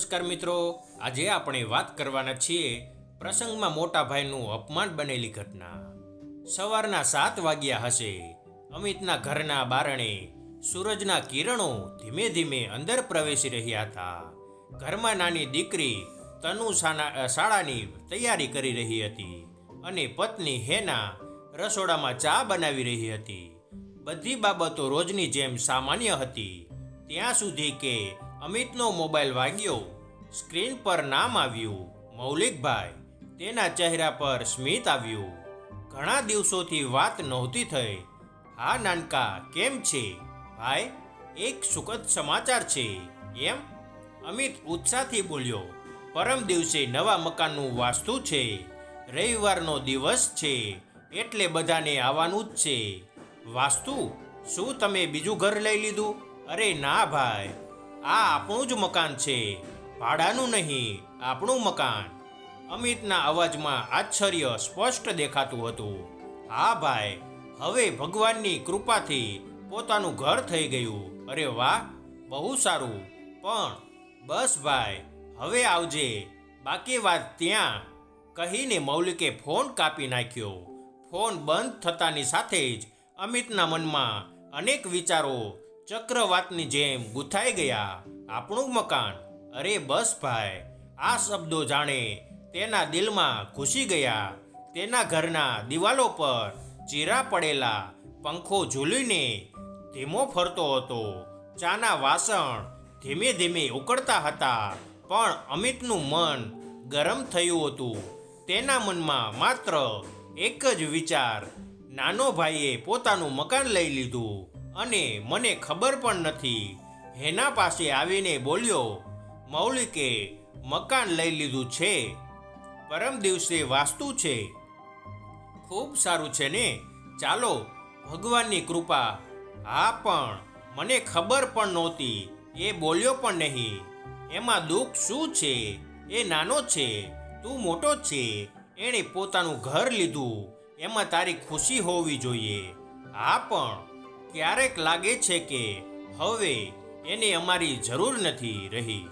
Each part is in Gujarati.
નમસ્કાર મિત્રો, આજે આપણે વાત કરવાના છીએ પ્રસંગમાં મોટા ભાઈનું અપમાન બનેલી ઘટના. સવારના સાત વાગ્યા હશે. અમિતના ઘરના બારણે સૂરજના કિરણો ધીમે ધીમે અંદર પ્રવેશી રહ્યા હતા. ઘરમાં નાની દીકરી તનુ શાળાની તૈયારી કરી રહી હતી અને પત્ની હેના રસોડામાં ચા બનાવી રહી હતી. બધી બાબતો રોજની જેમ સામાન્ય હતી. ત્યાં સુધી કે અમિતનો મોબાઈલ વાગ્યો. સ્ક્રીન પર નામ આવ્યું. મૌલિકભાઈ. તેના ચહેરા પર સ્મિત આવ્યું. ઘણા દિવસોથી વાત નહોતી થઈ. હા, નાનકા, કેમ છે? ભાઈ, એક સુખદ સમાચાર છે. એમ? અમિત ઉત્સાહથી બોલ્યો. પરમ દિવસે નવા મકાનનું વાસ્તુ છે. રવિવારનો દિવસ છે. એટલે બધાને આવવાનું જ છે. વાસ્તુ? શું તમે બીજું ઘર લઈ લીધું? અરે ના, ભાઈ. આ આપણું જ મકાન છે. ભાડાનું નહીં, આપણું મકાન. અમિતના અવાજમાં આશ્ચર્ય સ્પષ્ટ દેખાતું હતું. હા ભાઈ, હવે ભગવાનની કૃપાથી પોતાનું ઘર થઈ ગયું. અરે વાહ, બહુ સારું. પણ, બસ ભાઈ, હવે આવજે. બાકી વાત ત્યાં. કહીને મૌલિકે ફોન કાપી નાખ્યો. ફોન બંધ થતાની સાથે જ અમિતના મનમાં અનેક વિચારો ચક્રવાતની જેમ ગૂંથાઈ ગયા આપણું મકાન. અરે બસ ભાઈ, આ શબ્દો જાણે તેના દિલમાં ઘૂસી ગયા. તેના ઘરના દિવાલો પર ચીરા પડેલા પંખો ઝૂલીને ધીમો ફરતો હતો. ચાના વાસણ ધીમે ધીમે ઉકળતા હતા, પણ અમિતનું મન ગરમ થયું હતું. તેના મનમાં માત્ર એક જ વિચાર, નાનો ભાઈએ પોતાનું મકાન લઈ લીધું. અને મને ખબર પણ નથી. હેના પાસે આવીને બોલ્યો, મૌલિકે, મકાન લઈ લીધું છે. પરમ દિવસે વાસ્તુ છે. ખૂબ સારું છે ને? ચાલો, ભગવાનની કૃપા. હા, પણ મને ખબર પણ નહોતી. એ બોલ્યો પણ નહીં. એમાં દુઃખ શું છે? એ નાનો છે. તું મોટો છે. એણે પોતાનું ઘર લીધું. એમાં તારી ખુશી હોવી જોઈએ. હા, પણ ક્યારેક લાગે છે કે હવે એને અમારી જરૂર નથી રહી.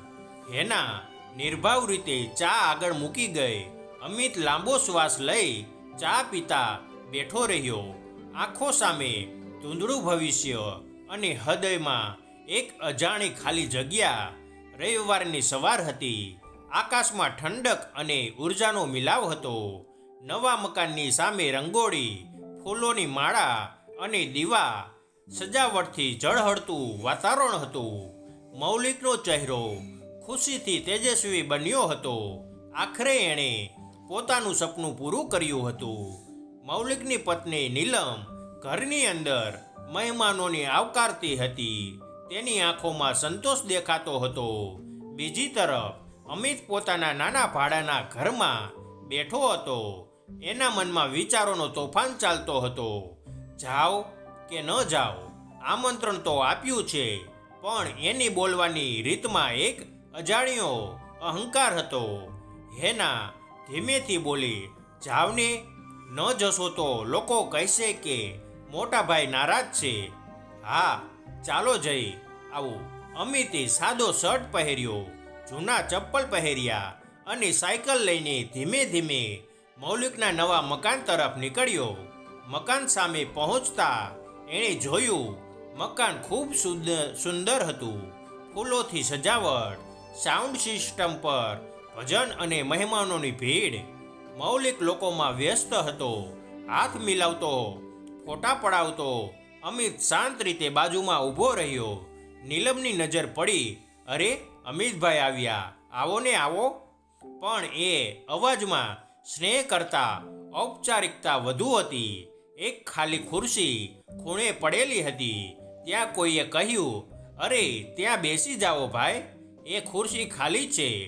હેના નિર્ભાવ રીતે ચા આગળ મૂકી ગઈ. અમિત લાંબો શ્વાસ લઈ ચા પીતા બેઠો રહ્યો. આંખો સામે ધૂંધળું ભવિષ્ય અને હૃદયમાં એક અજાણી ખાલી જગ્યા રવિવારની સવાર હતી. આકાશમાં ઠંડક અને ઉર્જાનો મિલાવ હતો. નવા મકાનની સામે રંગોળી, ફૂલોની માળા અને દીવા સજાવટથી જળહળતું વાતાવરણ હતું. મૌલિકનો ચહેરો ખુશીથી તેજસ્વી બન્યો હતો. આખરે એણે પોતાનું સપનું પૂરું કર્યું હતું. મૌલિકની પત્ની નીલમ ઘરની અંદર મહેમાનોની આવકારતી હતી. તેની આંખોમાં સંતોષ દેખાતો હતો. બીજી તરફ, અમિત પોતાના નાના ભાડાના ઘરમાં બેઠો હતો. એના મનમાં વિચારોનો તોફાન ચાલતો હતો. જાઓ કે ન જાઓ. આમંત્રણ તો આપ્યું છે, પણ એની બોલવાની રીતમાં એક અજાણ્યો અહંકાર હતો. હેના ધીમેથી બોલી, જાવને ન જશો તો લોકો કહેશે કે મોટા ભાઈ નારાજ છે. હા, ચાલો જઈ. આવું અમિતે સાદો શર્ટ પહેર્યો, જૂના ચપ્પલ પહેર્યા અને સાયકલ લઈને ધીમે ધીમે મૌલિકના નવા મકાન તરફ નીકળ્યો. મકાન સામે પહોંચતા એણે જોયું, મકાન ખૂબ સુંદર હતું. ફૂલોથી સજાવટ સાઉન્ડ સિસ્ટમ પર ભજન અને મહેમાનોની ભીડ. મૌલિક લોકોમાં વ્યસ્ત હતો, હાથ મિલાવતો, ફોટા પડાવતો, અમિત શાંત રીતે બાજુમાં ઊભો રહ્યો. નીલમની નજર પડી, અરે, અમિતભાઈ આવ્યા. આવો ને આવો. પણ એ અવાજમાં સ્નેહ કરતા ઔપચારિકતા વધુ હતી. એક ખાલી ખુરશી ખૂણે પડેલી હતી. ત્યાં કોઈએ કહ્યું, અરે, ત્યાં બેસી જાઓ ભાઈ, એ ખુરશી ખાલી છે.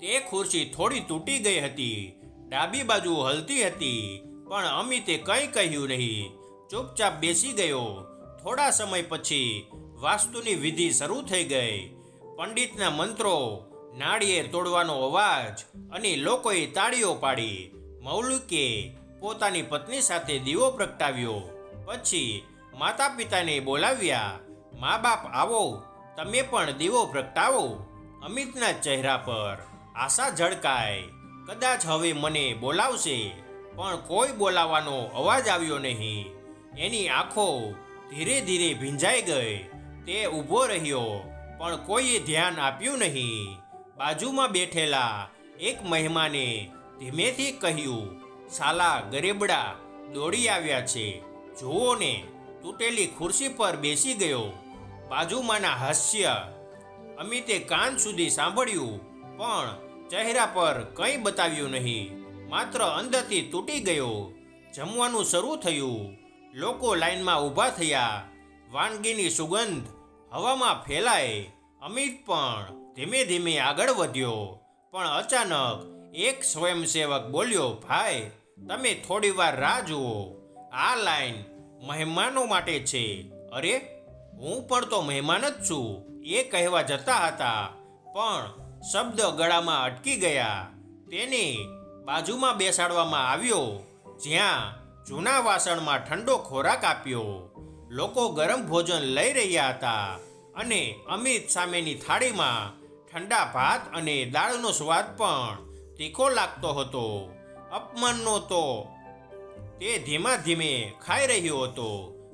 તે ખુરશી થોડી તૂટી ગઈ હતી, ડાબી બાજુ હલતી હતી, પણ અમિતે કંઈ કહ્યું નહીં. ચૂપચાપ બેસી ગયો. થોડા સમય પછી વાસ્તુની વિધિ શરૂ થઈ ગઈ. પંડિતના મંત્રો, નાળિયેર તોડવાનો અવાજ અને લોકોએ તાળીઓ પાડી, મૌલિકે પોતાની પત્ની સાથે દીવો પ્રગટાવ્યો. પછી માતા પિતાને બોલાવ્યા, મા બાપ આવો, તમે પણ દીવો પ્રગટાવો. અમિતના ચહેરા પર આશા ઝળકાય કદાચ હવે મને બોલાવશે, પણ કોઈ બોલાવાનો અવાજ આવ્યો નહીં. એની આંખો ધીરે ધીરે ભીંજાઈ ગઈ. તે ઊભો રહ્યો, પણ કોઈએ ધ્યાન આપ્યું નહીં. બાજુમાં બેઠેલા એક મહેમાને ધીમેથી કહ્યું સાલા ગરીબડા દોડી આવ્યા છે. જુઓ ને, તૂટેલી ખુરશી પર બેસી ગયો. બાજુમાંના હાસ્ય અમિતે કાન સુધી સાંભળ્યું, પણ ચહેરા પર કંઈ બતાવ્યું નહીં. માત્ર અંદરથી તૂટી ગયો. જમવાનું શરૂ થયું. લોકો લાઈનમાં ઊભા થયા. વાનગીની સુગંધ હવામાં ફેલાય અમિત પણ ધીમે ધીમે આગળ વધ્યો. પણ અચાનક એક સ્વયંસેવક બોલ્યો, ભાઈ તમે થોડી વાર રાહ જુઓ. આ લાઈન મહેમાનો માટે છે. અરે, હું પણ તો મહેમાન જ છું. એ કહેવા જતા હતા, પણ શબ્દ ગળામાં અટકી ગયા. તેને બાજુમાં બેસાડવામાં આવ્યો. જ્યાં જૂના વાસણમાં ઠંડો ખોરાક આપ્યો. લોકો ગરમ ભોજન લઈ રહ્યા હતા અને અમિત સામેની થાળીમાં ઠંડા ભાત અને દાળનો સ્વાદ પણ તીખો લાગતો હતો. અપમાનનો તો તે ધીમા ધીમે ખાઈ રહ્યો હતો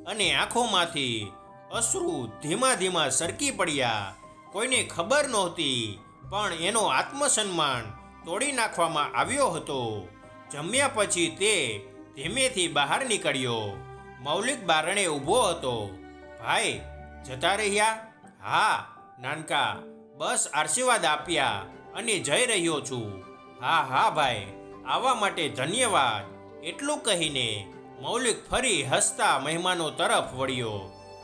અને આંખોમાંથી અશ્રુ ધીમા ધીમા સરકી પડ્યા. કોઈને ખબર નહોતી, પણ એનો આત્મસન્માન તોડી નાખવામાં આવ્યો હતો. જમ્યા પછી તે ધીમેથી બહાર નીકળ્યો. મૌલિક બારણે ઊભો હતો. ભાઈ, જતા રહ્યા? હા, નાનકા, બસ આશીર્વાદ આપ્યા અને જઈ રહ્યો છું. હા હા, ભાઈ. આવવા માટે ધન્યવાદ. એટલું કહીને મૌલિક ફરી હસતા મહેમાનો તરફ વળ્યો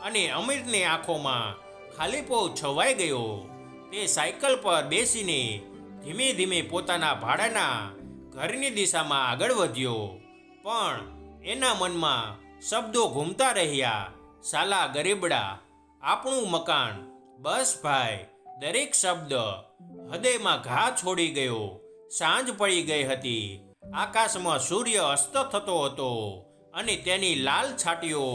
અને અમીરની આંખોમાં ખાલીપો છવાઈ ગયો. તે સાયકલ પર બેસીને ધીમે ધીમે પોતાના ભાડાના ઘરની દિશામાં આગળ વધ્યો. પણ એના મનમાં શબ્દો ઘૂમતા રહ્યા. સાલા ગરીબડા, આપણું મકાન બસ ભાઈ, દરેક શબ્દ હૃદયમાં ઘા છોડી ગયો. સાંજ પડી ગઈ હતી. આકાશમાં સૂર્ય અસ્ત થતો હતો અને તેની લાલ છાટીઓ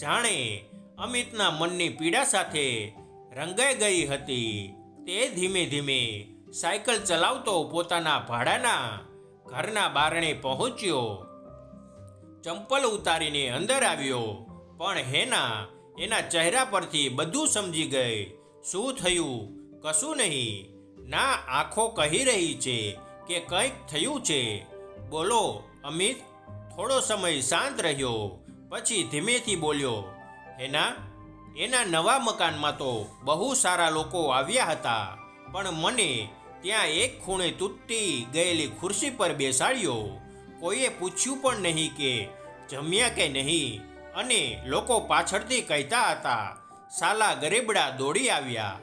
જાણે અમિતના મનની પીડા સાથે રંગાઈ ગઈ હતી. તે ધીમે ધીમે સાયકલ ચલાવતો પોતાના ભાડાના ઘરના બારણે પહોંચ્યો. ચંપલ ઉતારીને અંદર આવ્યો, પણ હેના એના ચહેરા પરથી બધું સમજી ગઈ. શું થયું? કશું નહીં. ના, આંખો કહી રહી છે. કે કંઈક થયું છે. બોલો, અમિત, થોડો સમય શાંત રહ્યો. પછી ધીમેથી બોલ્યો, હેના, એના નવા મકાનમાં તો બહુ સારા લોકો આવ્યા હતા. પણ મને ત્યાં એક ખૂણે તૂટી ગયેલી ખુરશી પર બેસાડ્યો. કોઈએ પૂછ્યું પણ નહીં કે જમ્યા કે નહીં. અને લોકો પાછળથી કહેતા હતા, સાલા ગરીબડા દોડી આવ્યા.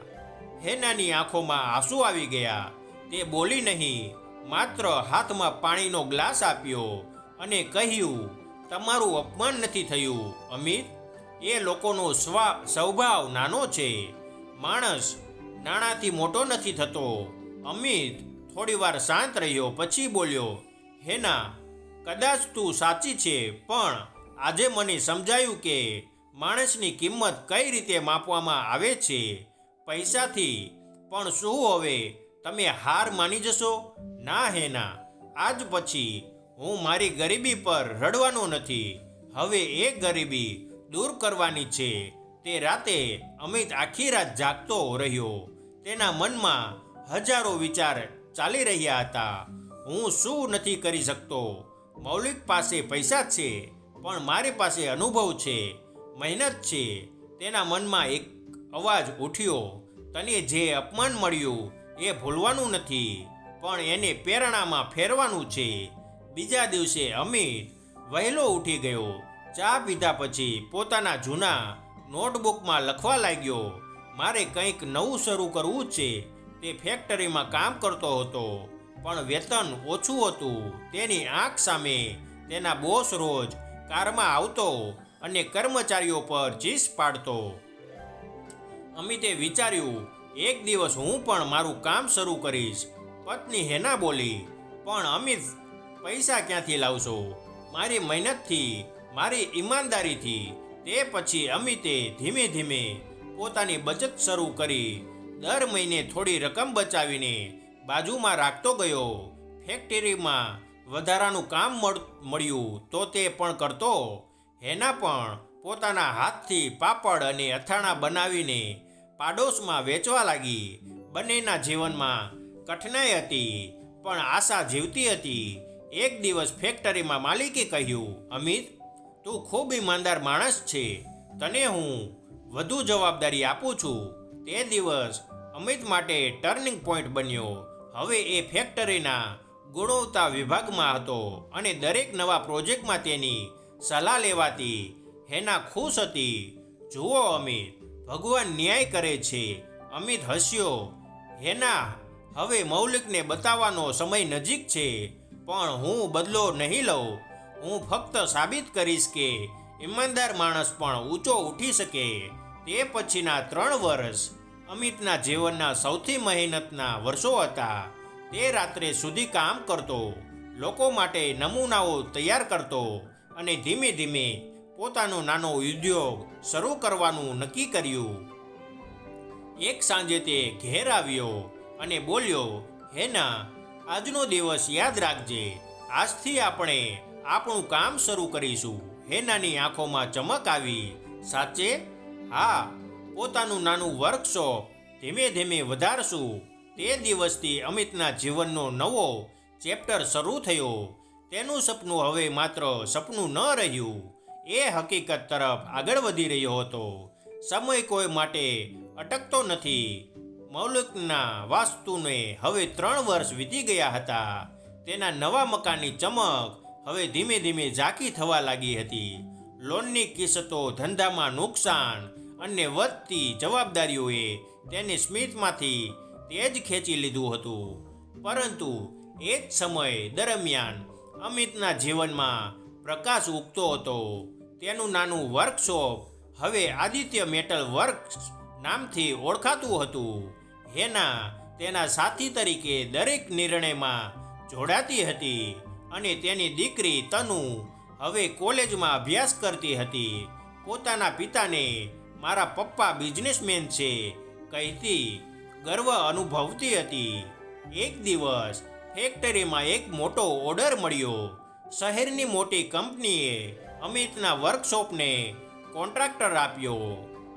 હેનાની આંખોમાં આંસુ આવી ગયા. તે બોલી નહીં. માત્ર હાથમાં પાણીનો ગ્લાસ આપ્યો અને કહ્યું, તમારું અપમાન નથી થયું, અમિત. એ લોકોનો સ્વા, સ્વભાવ નાનો છે. માણસ નાણાંથી મોટો નથી થતો. અમિત થોડીવાર શાંત રહ્યો, પછી બોલ્યો, હેના, કદાચ તું સાચી છે, પણ આજે મને સમજાયું કે માણસની કિંમત કઈ રીતે માપવામાં આવે છે. પૈસાથી પણ શું હવે તમે હાર માની જશો? ના હે ના આજ પછી હું મારી ગરીબી પર રડવાનો નથી. હવે એ ગરીબી દૂર કરવાની છે. તે રાતે અમિત આખી રાત જાગતો રહ્યો. તેના મનમાં હજારો વિચાર ચાલી રહ્યા હતા. હું શું નથી કરી શકતો? મૌલિક પાસે પૈસા છે, પણ મારી પાસે અનુભવ છે, મહેનત છે. તેના મનમાં એક અવાજ ઉઠ્યો. તને જે અપમાન મળ્યું એ ભૂલવાનું નથી, પણ એને પ્રેરણામાં ફેરવાનું છે. બીજા દિવસે અમિત વહેલો ઉઠી ગયો. ચા પીધા પછી પોતાના જૂના નોટબુકમાં લખવા લાગ્યો, મારે કંઈક નવું શરૂ કરવું છે. તે ફેક્ટરીમાં કામ કરતો હતો, પણ વેતન ઓછું હતું. તેની આંખ સામે તેના બોસ રોજ કારમાં આવતો અને કર્મચારીઓ પર ચીસ પાડતો. અમિતે વિચાર્યું એક દિવસ હું પણ મારું કામ શરૂ કરીશ. પત્ની હેના બોલી, પણ અમિત, પૈસા ક્યાંથી લાવશો? મારી મહેનતથી, મારી ઈમાનદારીથી. તે પછી અમિતે ધીમે ધીમે પોતાની બચત શરૂ કરી. દર મહિને થોડી રકમ બચાવીને બાજુમાં રાખતો ગયો. ફેક્ટરીમાં વધારાનું કામ મળ, મળ્યું તો તે પણ કરતો. હેના પણ પોતાના હાથથી પાપડ અને અથાણા બનાવીને પાડોશમાં વેચવા લાગી. બંનેના જીવનમાં કઠિનાઈ હતી, પણ આશા જીવતી હતી. એક દિવસ ફેક્ટરીમાં માલિકે કહ્યું, અમિત, તું ખૂબ ઈમાનદાર માણસ છે. તને હું વધુ જવાબદારી આપું છું. તે દિવસ અમિત માટે ટર્નિંગ પોઈન્ટ બન્યો. હવે એ ફેક્ટરીના ગુણવત્તા વિભાગમાં હતો અને દરેક નવા પ્રોજેક્ટમાં તેની સલાહ લેવાતી હેના ખુશ હતી. જુઓ, અમિત ભગવાન ન્યાય કરે છે. અમિત હસ્યો. હેના, હવે મૌલિકને બતાવવાનો સમય નજીક છે, પણ હું બદલો નહીં લઉં. હું ફક્ત સાબિત કરીશ કે ઈમાનદાર માણસ પણ ઊંચો ઉઠી શકે. તે પછીના ત્રણ વર્ષ અમિતના જીવનના સૌથી મહેનતના વર્ષો હતા. તે રાત્રે સુધી કામ કરતો, લોકો માટે નમૂનાઓ તૈયાર કરતો અને ધીમે ધીમે પોતાનો નાનો ઉદ્યોગ શરૂ કરવાનું નક્કી કર્યું. એક સાંજે તે ઘેર આવ્યો અને બોલ્યો હેના આજનો દિવસ યાદ રાખજે. આજથી આપણે આપણું કામ શરૂ કરીશું. હેનાની આંખોમાં ચમક આવી. સાચે? હા, પોતાનું નાનું વર્કશોપ ધીમે ધીમે વધારશું. તે દિવસથી અમિતના જીવનનો નવો ચેપ્ટર શરૂ થયો. તેનું સપનું હવે માત્ર સપનું ન રહ્યું. એ હકીકત તરફ આગળ વધી રહ્યો હતો. સમય કોઈ માટે અટકતો નથી. મૌલિકના વાસ્તુને હવે ત્રણ વર્ષ વીતી ગયા હતા. તેના નવા મકાનની ચમક હવે ધીમે ધીમે ઝાંકી થવા લાગી હતી. લોનની કિસ્સતો ધંધામાં નુકસાન અને વધતી જવાબદારીઓએ તેની સ્મિતમાંથી તેજ ખેંચી લીધું હતું. પરંતુ એ જ સમય દરમિયાન અમિતના જીવનમાં પ્રકાશ ઉગતો હતો. તેનું નાનું વર્કશોપ હવે આદિત્ય મેટલ વર્ક્સ નામથી ઓળખાતું હતું. હેના તેના સાથી તરીકે દરેક નિર્ણયમાં જોડાતી હતી અને તેની દીકરી તનુ હવે કોલેજમાં અભ્યાસ કરતી હતી. પોતાના પિતાને, મારા પપ્પા બિઝનેસમેન છે, કહેતી ગર્વ અનુભવતી હતી. એક દિવસ ફેક્ટરીમાં એક મોટો ઓર્ડર મળ્યો. શહેરની મોટી કંપનીએ અમિતના વર્કશોપને કોન્ટ્રાક્ટર આપ્યો.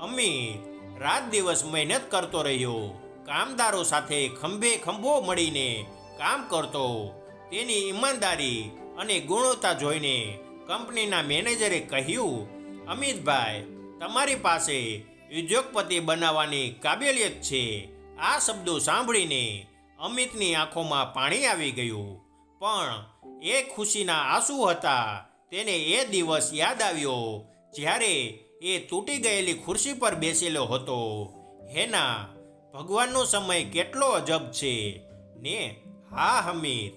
અમિત રાત દિવસ મહેનત કરતો રહ્યો. કામદારો સાથે ખંભે ખંભો મળીને કામ કરતો. તેની ઈમાનદારી અને ગુણવત્તા જોઈને કંપનીના મેનેજરે કહ્યું, અમિતભાઈ, તમારી પાસે ઉદ્યોગપતિ બનાવવાની કાબેલિયત છે. આ શબ્દો સાંભળીને અમિતની આંખોમાં પાણી આવી ગયું. પણ એ ખુશીના આંસુ હતા તેને એ દિવસ યાદ આવ્યો જ્યારે એ તૂટી ગયેલી ખુરશી પર બેસેલો હતો. હેના, ભગવાનનો સમય કેટલો અજબ છે. ને, હા હમીર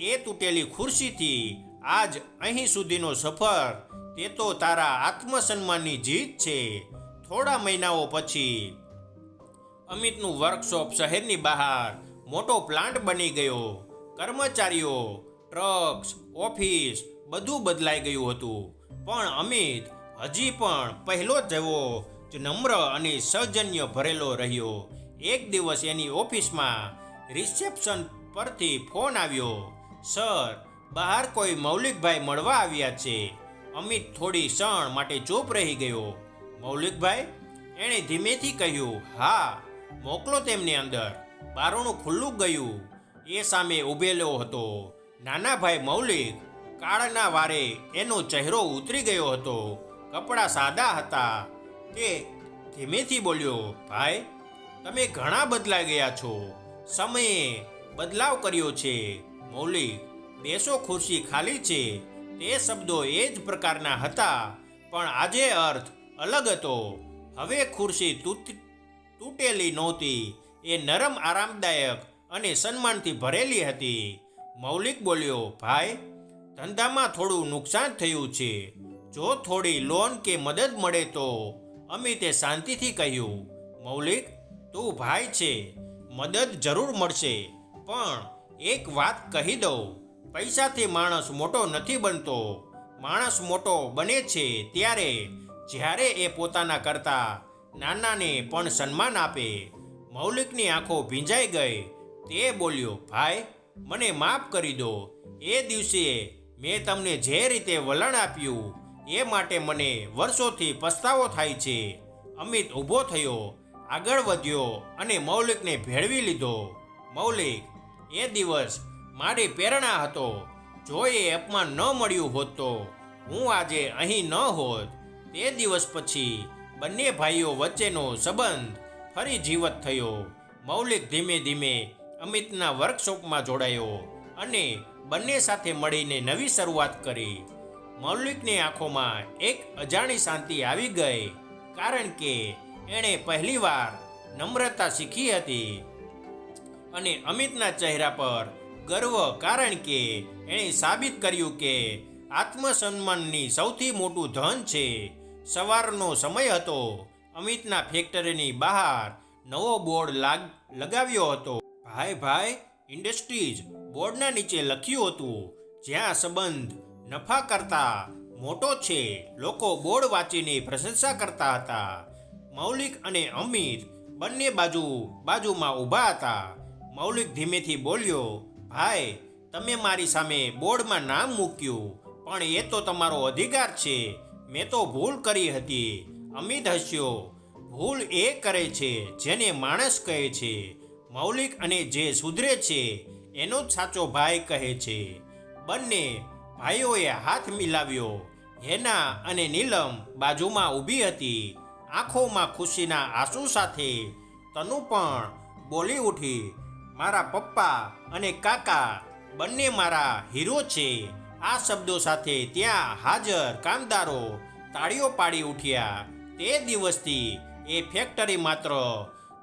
એ તૂટેલી ખુરશીથી આજ અહીં સુધીનો સફર, તે તો તારા આત્મસન્માનની જીત છે. થોડા મહિનાઓ પછી અમિતનું વર્કશોપ શહેરની બહાર મોટો પ્લાન્ટ બની ગયો. કર્મચારીઓ, ટ્રક્સ, ઓફિસ બધું બદલાઈ ગયું હતું. પણ અમિત હજી પણ પહેલો જેવો જ નમ્ર અને સૌજન્ય ભરેલો રહ્યો. એક દિવસ એની ઓફિસમાં રિસેપ્શન પરથી ફોન આવ્યો. સર, બહાર કોઈ મૌલિકભાઈ મળવા આવ્યા છે. અમિત થોડી ક્ષણ માટે ચૂપ રહી ગયો. મૌલિકભાઈ? એણે ધીમેથી કહ્યું, હા. મોકલો તેમને અંદર. બારણું ખુલ્લું ગયું. એ સામે ઊભેલો હતો. નાના ભાઈ મૌલિક કાળના વારે એનો ચહેરો ઉતરી ગયો હતો. કપડાં સાદા હતા તે ધીમેથી બોલ્યો, ભાઈ, તમે ઘણા બદલાઈ ગયા છો. સમયે બદલાવ કર્યો છે. મૌલિક, બેસો ખુરશી ખાલી છે. તે શબ્દો એ જ પ્રકારના હતા, પણ આજે અર્થ અલગ હતો. હવે ખુરશી તૂટ, તૂટેલી નહોતી. એ નરમ, આરામદાયક અને સન્માનથી ભરેલી હતી. મૌલિક બોલ્યો, ભાઈ ધંધામાં થોડું નુકસાન થયું છે. જો થોડી લોન કે મદદ મળે તો અમિતે શાંતિથી કહ્યું, મૌલિક, તું ભાઈ છે, મદદ જરૂર મળશે. પણ એક વાત કહી દઉં, પૈસાથી માણસ મોટો નથી બનતો. માણસ મોટો બને છે ત્યારે જ્યારે એ પોતાના કરતાં નાનાને પણ સન્માન આપે. મૌલિકની આંખો ભીંજાઈ ગઈ. તે બોલ્યો, ભાઈ, મને માફ કરી દો. એ દિવસે મેં તમને જે રીતે વલણ આપ્યું, એ માટે મને વર્ષોથી પસ્તાવો થાય છે. અમિત ઊભો થયો, આગળ વધ્યો અને મૌલિકને ભેળવી લીધો. મૌલિક, એ દિવસ મારી પ્રેરણા હતો. જો એ અપમાન ન મળ્યું હોત તો હું આજે અહીં ન હોત. તે દિવસ પછી બંને ભાઈઓ વચ્ચેનો સંબંધ ફરી જીવત થયો. મૌલિક ધીમે ધીમે અમિતના વર્કશોપમાં જોડાયો અને બંને સાથે મળીને નવી શરૂઆત કરી. મૌલિકની આંખોમાં એક અજાણી શાંતિ આવી ગઈ, કારણ કે એણે પહેલીવાર નમ્રતા શીખી હતી અને અમિતના ચહેરા પર ગર્વ, કારણ કે એણે સાબિત કર્યું કે આત્મસન્માનની સૌથી મોટું ધન છે. સવારનો સમય હતો, અમિતના ફેક્ટરીની બહાર નવો બોર્ડ લાગ, લગાવ્યો હતો. ભાઈ ભાઈ ઇન્ડસ્ટ્રીઝ બોર્ડના નીચે લખ્યું હતું, જ્યાં સંબંધ નફા કરતા મોટો છે, લોકો બોર્ડ વાંચીને પ્રશંસા કરતા હતા. મૌલિક અને અમિત બંને બાજુ, બાજુમાં ઊભા હતા. મૌલિક ધીમેથી બોલ્યો, ભાઈ, તમે મારી સામે બોર્ડમાં નામ મૂક્યું, પણ એ તો તમારો અધિકાર છે. મેં તો ભૂલ કરી હતી. અમિત હસ્યો, ભૂલ એ કરે છે જેને માણસ કહે છે. મૌલિક અને જે સુધરે છે, એનો જ સાચો ભાઈ કહે છે. બંને ભાઈઓએ હાથ મિલાવ્યો. હેના અને નીલમ બાજુમાં ઊભી હતી. આંખોમાં ખુશીના આંસુ સાથે, તનુ પણ બોલી ઉઠી. મારા પપ્પા અને કાકા બંને મારા હીરો છે. આ શબ્દો સાથે ત્યાં હાજર કામદારો તાળીઓ પાડી ઉઠ્યા. તે દિવસથી એ ફેક્ટરી માત્ર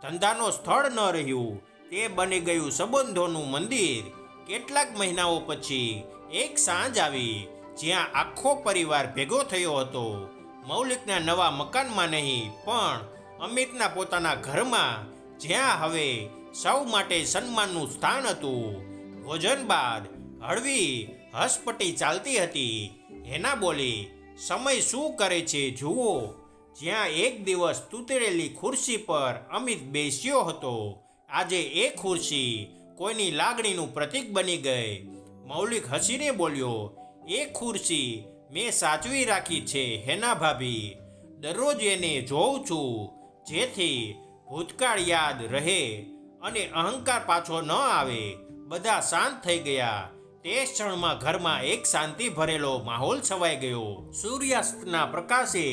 ધંધાનો સ્થળ ન રહ્યું. તે બની ગયું સંબંધોનું મંદિર. કેટલાક મહિનાઓ પછી એક સાંજ આવી, જ્યાં આખો પરિવાર ભેગો થયો હતો. મૌલિકના નવા મકાનમાં નહીં, પણ અમિતના પોતાના ઘરમાં, જ્યાં હવે સૌ માટે સન્માનનું સ્થાન હતું. ભોજન બાદ હળવી હસપટી ચાલતી હતી. હેના બોલી, સમય શું કરે છે, જુઓ. જ્યાં એક દિવસ તૂતરેલી ખુરશી પર અમિત બેસ્યો હતો. આજે એ ખુરશી કોઈની લાગણીનું પ્રતીક બની ગઈ. મૌલિક હસીને બોલ્યો, એ ખુરશી મેં સાચવી રાખી છે હેના ભાભી? દરરોજ એને જોઉં છું, જેથી ભૂતકાળ યાદ રહે અને અહંકાર પાછો ન આવે. બધા શાંત થઈ ગયા. તે ક્ષણમાં ઘરમાં એક શાંતિ ભરેલો માહોલ છવાઈ ગયો. સૂર્યાસ્તના પ્રકાશે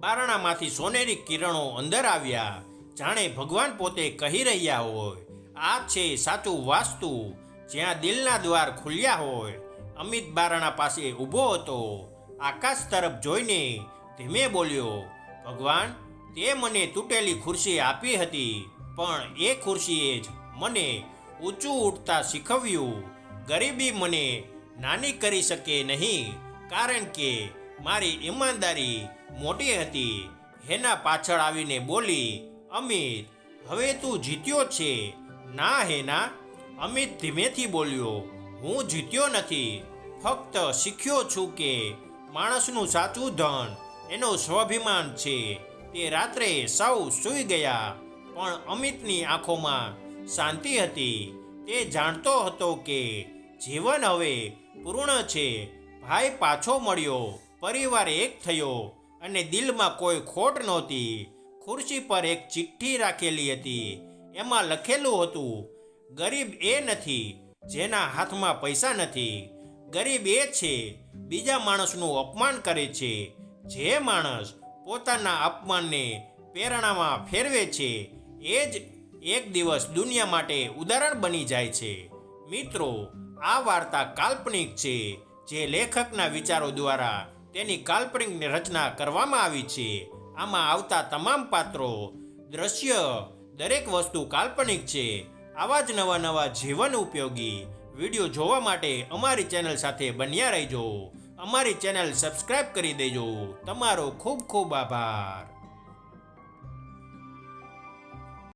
બારણામાંથી સોનેરી કિરણો અંદર આવ્યા. જાણે ભગવાન પોતે કહી રહ્યા હોય, આ છે સાચું વાસ્તુ, જ્યાં દિલના દ્વાર ખુલ્યા હોય. અમિત બારણા પાસે ઊભો હતો. આકાશ તરફ જોઈને ધીમે બોલ્યો, ભગવાન, તે મને તૂટેલી ખુરશી આપી હતી, પણ એ ખુરશીએ જ મને ઊંચું ઉઠતા શીખવ્યું. ગરીબી મને નાની કરી શકે નહીં, કારણ કે મારી ઈમાનદારી મોટી હતી. હેના પાછળ આવીને બોલી, અમિત, હવે તું જીત્યો છે. ના, હેના. અમિત ધીમેથી બોલ્યો, હું જીત્યો નથી. ફક્ત શીખ્યો છું કે માણસનું સાચું ધન એનો સ્વાભિમાન છે. તે રાત્રે સૌ સૂઈ ગયા, પણ અમિતની આંખોમાં શાંતિ હતી. તે જાણતો હતો કે જીવન હવે પૂર્ણ છે. ભાઈ પાછો મળ્યો, પરિવાર એક થયો. અને દિલમાં કોઈ ખોટ નહોતી. ખુરશી પર એક ચિઠ્ઠી રાખેલી હતી. એમાં લખેલું હતું, ગરીબ એ નથી, જેના હાથમાં પૈસા નથી. ગરીબ એ છે, બીજા માણસનું અપમાન કરે છે. જે માણસ પોતાના અપમાનને પ્રેરણામાં ફેરવે છે, એ જ એક દિવસ દુનિયા માટે ઉદાહરણ બની જાય છે. મિત્રો, આ વાર્તા કાલ્પનિક છે, જે લેખકના વિચારો દ્વારા તેની કાલ્પનિક રચના કરવામાં આવી છે. આમાં આવતા તમામ પાત્રો, દ્રશ્ય, દરેક વસ્તુ કાલ્પનિક છે. આવા જ નવા નવા જીવન ઉપયોગી વીડિયો જોવા માટે અમારી ચેનલ સાથે બન્યા રહેજો. અમારી ચેનલ સબસ્ક્રાઇબ કરી દેજો. તમારો ખૂબ ખૂબ આભાર.